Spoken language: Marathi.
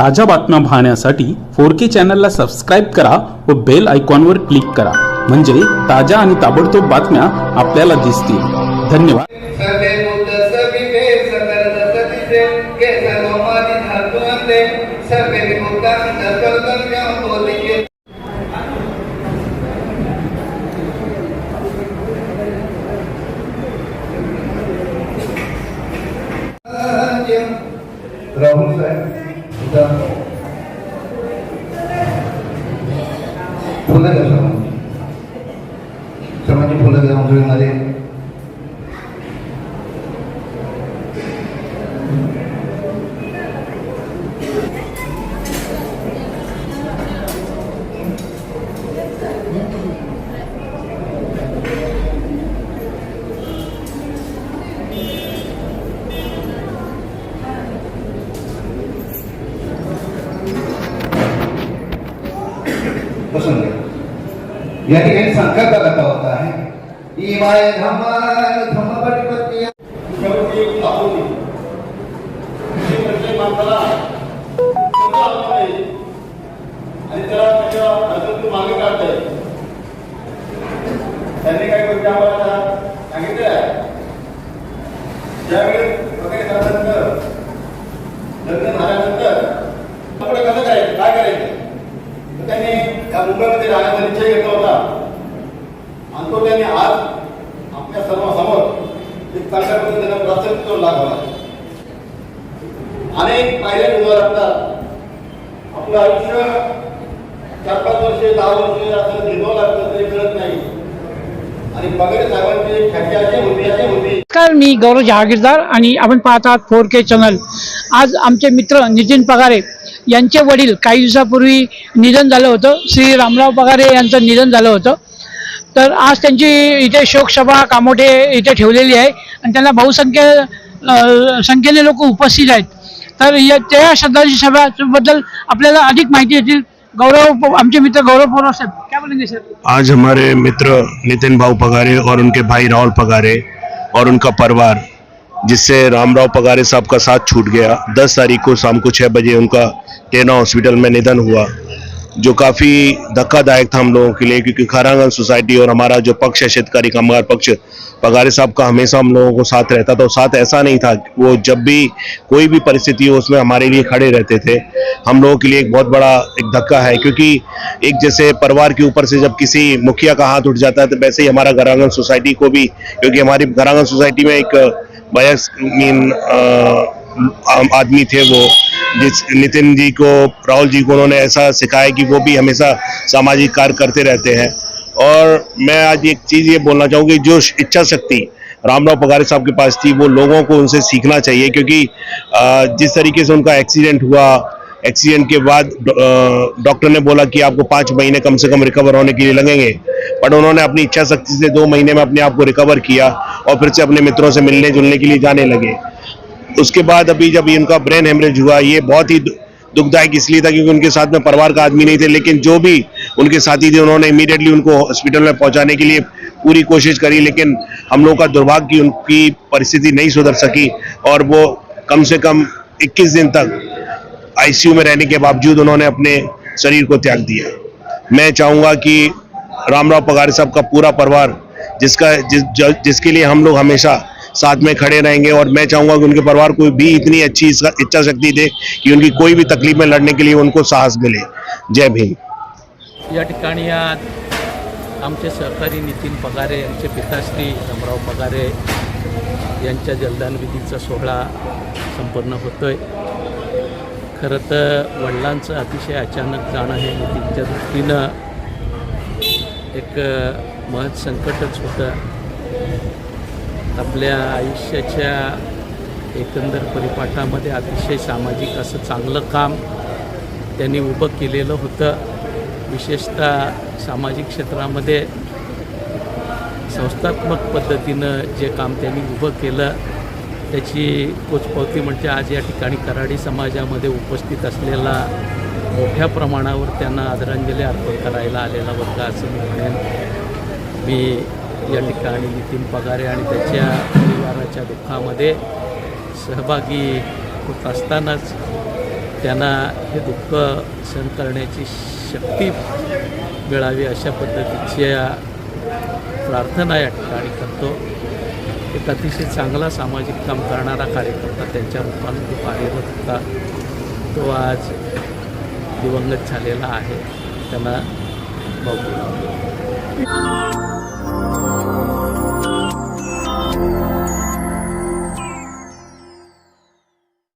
ताज्या बातम्या पाहण्यासाठी फोर के चॅनलला सबस्क्राईब करा व बेल आयकॉनवर क्लिक करा. म्हणजे ताज्या आणि ताबडतोब बातम्या आपल्याला दिसतील. धन्यवाद. राहुल साहेब. फुलं द्या सर्वांची सर्वांची फुलं द्या मंजुळीमध्ये पसंद है या ठिकाणी संकल्प करता होता है। इमाय धम्माय धम्म पटिपत्ती शेवटी एक दाखवली माणसाला आणि त्याला त्याच्या अडचणीतून मागे काढता. येईल त्यांनी काय गोष्टी आम्हाला सांगितल्या? आहे त्यांनी त्या मुंबईमध्ये राहण्याचा निश्चय घेतला होता. आणि तो त्यांनी आज आपल्या सर्वांसमोर एक चांगल्या पद्धतीने प्रास्ताविक करून दाखवला. अनेक पायऱ्या उभं लागतात आपलं आयुष्य चार पाच वर्षे दहा वर्षे असं निर्भर लागतं तरी मिळत नाही. आणि पगडे साहेबांची ख्याती अशी होती अशी होती. नमस्कार मी गौरव जहागीरदार आणि आपण पाहतात फोर के चॅनल. आज आमचे मित्र नितीन पगारे यांचे वडील काही दिवसापूर्वी निधन झालं होतं. श्री रामराव पगारे यांचं निधन झालं होतं. तर आज त्यांची इथे शोकसभा कामोठे इथे ठेवलेली आहे आणि त्यांना बहुसंख्य संख्येने लोक उपस्थित आहेत. तर या त्या श्रद्धांजली सभाबद्दल आपल्याला अधिक माहिती देतील गौरव आमचे मित्र गौरव पवार साहेब. काय बोलेंगे सर? आज हमारे मित्र नितिन भाऊ पगारे और उनके भाई राहुल पगारे और उनका परिवार जिससे रामराव पगारे साहब का साथ छूट गया। 10 तारीख को शाम को छः बजे उनका टेना हॉस्पिटल में निधन हुआ, जो काफ़ी धक्कादायक था हम लोगों के लिए, क्योंकि खारांगन सोसाइटी और हमारा जो पक्ष है शेतकारी कामगार पक्ष, पगारे साहब का हमेशा हम लोगों को साथ रहता था साथ ऐसा नहीं था वो जब भी कोई भी परिस्थिति हो, उसमें हमारे लिए खड़े रहते थे। हम लोगों के लिए एक बहुत बड़ा एक धक्का है, क्योंकि एक जैसे परिवार के ऊपर से जब किसी मुखिया का हाथ उठ जाता है तो वैसे ही हमारा घरांगन सोसाइटी को भी, क्योंकि हमारी घरांगन सोसाइटी में एक वयस्क, मीन आदमी थे वो जिस नितिन जी को, राहुल जी को उन्होंने ऐसा सिखाया कि वो भी हमेशा सामाजिक कार्य करते रहते हैं। और मैं आज एक चीज़ ये बोलना चाहूँगी, जो इच्छा शक्ति रामराव पगारे साहब के पास थी, वो लोगों को उनसे सीखना चाहिए, क्योंकि जिस तरीके से उनका एक्सीडेंट हुआ, एक्सीडेंट के बाद डॉक्टर ने बोला कि आपको पाँच महीने कम से कम रिकवर होने के लिए लगेंगे। बट उन्होंने अपनी इच्छा शक्ति से दो महीने में अपने आप को रिकवर किया और फिर से अपने मित्रों से मिलने जुलने के लिए जाने लगे। उसके बाद अभी जब उनका ब्रेन हेमरेज हुआ, ये बहुत ही दुखदायक इसलिए था क्योंकि उनके साथ में परिवार का आदमी नहीं थे, लेकिन जो भी उनके साथी थे, उन्होंने इमीडिएटली उनको हॉस्पिटल में पहुँचाने के लिए पूरी कोशिश करी, लेकिन हम लोग का दुर्भाग्य कि उनकी परिस्थिति नहीं सुधर सकी और वो कम से कम 21 दिन तक आईसीयू में रहने के बावजूद उन्होंने अपने शरीर को त्याग दिया। मैं चाहूँगा कि रामराव पगारे साहब का पूरा परिवार, जिसका, जिस, जिसके लिए हम लोग हमेशा साथ में खड़े रहेंगे और मैं चाहूँगा कि उनके परिवार को भी इतनी अच्छी इच्छा शक्ति दे कि उनकी कोई भी तकलीफ में लड़ने के लिए उनको साहस मिले। जय भीम। या ठिकाणी आज आमचे सहकारी नितीन पगारे यांचे पिताश्री रामराव पगारे यांच्या जलदान विधीचा सोहळा संपन्न होतोय. खरं तर वडिलांचं अतिशय अचानक जाणं हे नितीनच्या दृष्टीनं एक महत् संकटच होतं. आपल्या आयुष्याच्या एकंदर परिपाठामध्ये अतिशय सामाजिक असं चांगलं काम त्यांनी उभं केलेलं होतं. विशेषतः सामाजिक क्षेत्रामध्ये संस्थात्मक पद्धतीनं जे काम त्यांनी उभं केलं त्याची पोचपावती म्हणजे आज या ठिकाणी कराडी समाजामध्ये उपस्थित असलेला मोठ्या प्रमाणावर त्यांना आदरांजली अर्पण करायला आलेला वर्ग असं मी म्हणेन. मी या ठिकाणी नितीन पगारे आणि त्याच्या परिवाराच्या दुःखामध्ये सहभागी होत असतानाच त्यांना हे दुःख सहन करण्याची शक्ती मिळावी अशा पद्धतीच्या प्रार्थना या ठिकाणी करतो. एक अतिशय चांगला सामाजिक काम करणारा कार्यकर्ता त्यांच्या रूपाने तो कार्यरत होता. तो आज दिवंगत झालेला आहे. त्यांना बघू. Oh.